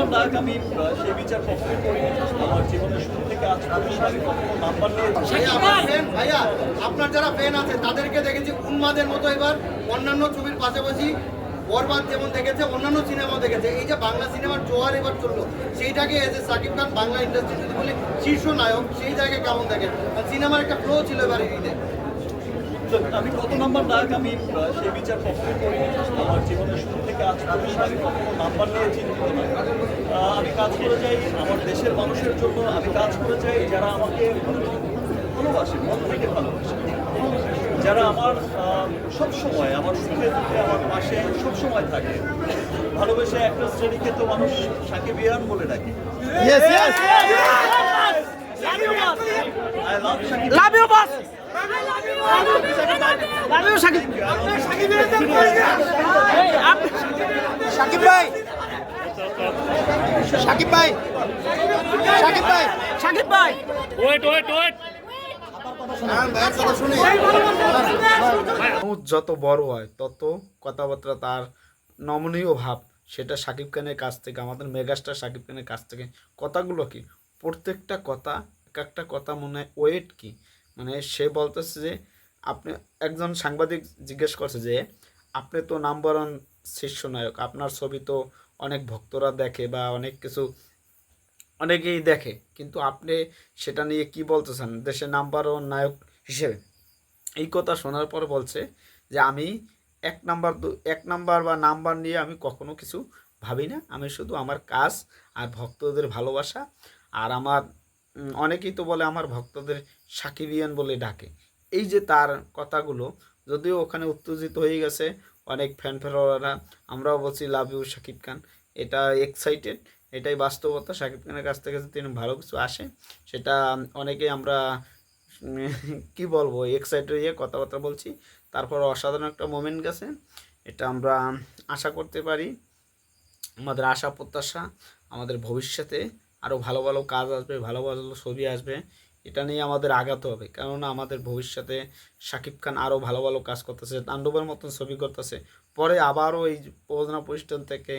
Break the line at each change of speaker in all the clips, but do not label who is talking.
Number ডাক আমি সেই বিচার কখনোই করিনি আমার জীবনের শুরু থেকে আজ পর্যন্ত আমি কখনো নাম্বার নিয়ে
ভাইয়া, আপনার যারা ফ্যান আছে তাদেরকে দেখেছি উন্মাদের মতো এবার অন্যান্য ছবির পাশাপাশি বরবাদ যেমন দেখেছে অন্যান্য সিনেমা দেখেছে। এই যে বাংলা সিনেমার জোয়ার এবার চলল সেইটাকে as a Shakib Khan Bangla industry যদি বলি শীর্ষ নায়ক সেই জায়গায় কেমন দেখেন? সিনেমার একটা ফ্লো ছিল এবার ঈদে।
তো আমি কত নাম্বার ডাক আমি সেই বিচার কখনোই করিনি আমার জীবনের শুরু থেকে আজ পর্যন্ত আমি কখনো নাম্বার নিয়ে চিন্তিত আহ, আমি কাজ করে যাই আমার দেশের মানুষের জন্য আমি কাজ করে যাই যারা আমাকে ভালোবাসে মন থেকে ভালোবাসে। যারা আমার সব সময় আমার সুখে দুঃখে আমার পাশে সব সময় থাকে। ভালোবেসে একটা শ্রেণীকে তো মানুষ সাকিব ইয়ান বলে ডাকে।
Yes, yes.
I love
Love you, boss. ভাই। ভাই। ভাই।
যত বড় হয় তত কথাবার্তা তার নমনীয় ভাব সেটা সাকিব খানের কাছ থেকে আমাদের মেগাস্টার সাকিব খানের কাছ থেকে। কথাগুলো কি? প্রত্যেকটা কথা এক একটা কথা মনে হয় ওয়েট কি? মানে সে বলতেছে যে, আপনি একজন সাংবাদিক জিজ্ঞেস করছে যে, আপনি তো নাম্বার ওয়ান শীর্ষ নায়ক আপনার ছবি তো অনেক ভক্তরা দেখে বা অনেক কিছু অনেকেই দেখে, কিন্তু আপনি সেটা নিয়ে কি বলতেছেন? দেশের নাম্বার ওয়ান নায়ক হিসেবে। এই কথা শোনার পর বলছে যে, আমি এক নাম্বার দু, এক নাম্বার বা নাম্বার নিয়ে আমি কখনো কিছু ভাবি না আমি শুধু আমার কাজ আর ভক্তদের ভালোবাসা আর আমার অনেকেই তো বলে আমার ভক্তদের সাকিবিয়ান বলে ডাকে। এই যে তার কথাগুলো, যদিও ওখানে উত্তেজিত হয়ে গেছে অনেক ফ্যান ফলোয়াররা আমরাও বলছি, লাভ ইউ শাকিব খান। এটা এক্সাইটেড এটাই বাস্তবতা। শাকিব খানের কাছ থেকে যদি ভালো কিছু আসে, সেটা অনেকেই আমরা কি বলব এক্সাইটেড হয়ে কথাবার্তা বলছি। তারপর অসাধারণ একটা মোমেন্ট গেছে, এটা আমরা আশা করতে পারি। আমাদের আশা, প্রত্যাশা, আমাদের ভবিষ্যতে আরও ভালো ভালো কাজ আসবে, ভালো ভালো ছবি আসবে, এটা নিয়ে আমাদের আগাতে হবে। কেননা আমাদের ভবিষ্যতে শাকিব খান আরও ভালো ভালো কাজ করতেছে, তাণ্ডবের মতন ছবি করতেছে। পরে আবারও এই প্রযোজনা প্রতিষ্ঠান থেকে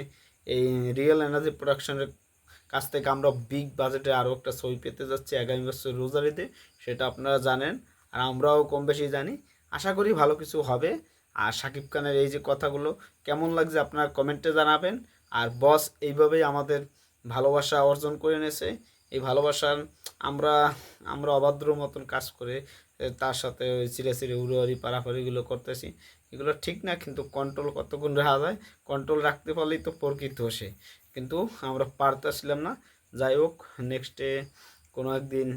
এই রিয়েল এনার্জি প্রোডাকশনের কাছ থেকে আমরা বিগ বাজেটে আরও একটা ছবি পেতে যাচ্ছি আগামী বছর রোজারিতে, সেটা আপনারা জানেন আর আমরাও কম বেশি জানি। আশা করি ভালো কিছু হবে। আর শাকিব খানের এই যে কথাগুলো, কেমন লাগছে আপনারা কমেন্টে জানাবেন। আর বস এইভাবেই আমাদের ভালোবাসা অর্জন করে এনেছে। এই ভালোবাসার আমরা আমরা অবাধ্র মতন কাজ করে তার সাথে ওই চিরে চিরে উড়োয়ারি পাড়াপাড়িগুলো করতেছি। এগুলো ঠিক না, কিন্তু কন্ট্রোল কতক্ষণ রাখা যায়? কন্ট্রোল রাখতে পারলেই তো প্রকৃত সে। কিন্তু আমরা পারতেছিলাম না। যাই হোক নেক্সটে কোনো একদিন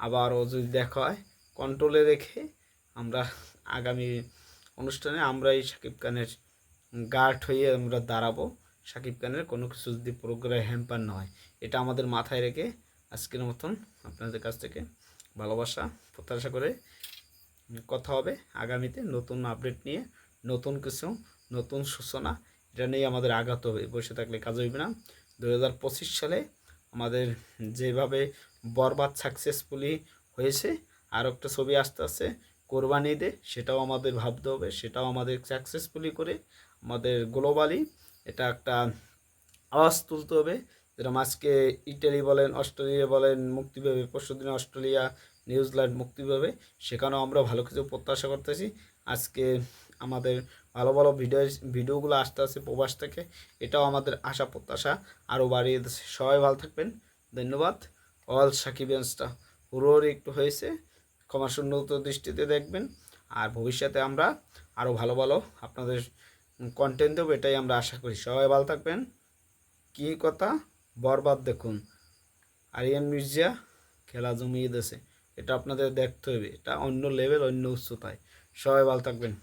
আবারও যদি দেখা হয় কন্ট্রোলে রেখে আমরা আগামী অনুষ্ঠানে আমরা এই শাকিব খানের গার্ড হয়ে আমরা দাঁড়াবো। শাকিব খানের কোনো কিছু যদি প্রোগ্রামে হ্যাম্পার না হয়, এটা আমাদের মাথায় রেখে আজকের মতন আপনাদের কাছ থেকে ভালোবাসা, প্রত্যাশা করে কথা হবে আগামীতে নতুন আপডেট নিয়ে, নতুন কিছু, নতুন সূচনা, এটা নিয়ে আমাদের আঘাত হবে, বসে থাকলে কাজ হইবে না। দু হাজার পঁচিশ সালে আমাদের যেভাবে বরবাদ সাকসেসফুলি হয়েছে, আর একটা ছবি আসতে আসছে কোরবানি ঈদে, সেটাও আমাদের ভাবতে হবে, সেটাও আমাদের সাকসেসফুলি করে আমাদের গ্লোবালি এটা একটা আওয়াজ তুলতে হবে, যেরকম আজকে ইটালি বলেন, অস্ট্রেলিয়া বলেন, মুক্তি পাবে, পরশু দিনে অস্ট্রেলিয়া, নিউজিল্যান্ড মুক্তি পাবে, সেখানেও আমরা ভালো কিছু প্রত্যাশা করতেছি। আজকে আমাদের ভালো ভালো ভিডিও, ভিডিওগুলো আসতে আসে প্রবাস থেকে, এটাও আমাদের আশা, প্রত্যাশা আরও বাড়িয়ে সবাই ভালো থাকবেন, ধন্যবাদ। অল সাকিবিয়ান্সটা হুড়োর একটু হয়েছে ক্ষমা দৃষ্টিতে দেখবেন, আর ভবিষ্যতে আমরা আরও ভালো ভালো আপনাদের কন্টেন্ট দেবো, এটাই আমরা আশা করি। সবাই ভালো থাকবেন। কী কথা? বরবাদ দেখুন। আরিয়ান মির্জা খেলা জমিয়ে দিয়েছে। এটা আপনাদের দেখতে হবে। এটা অন্য লেভেল অন্য উচ্চতায়। সবাই ভালো থাকবেন।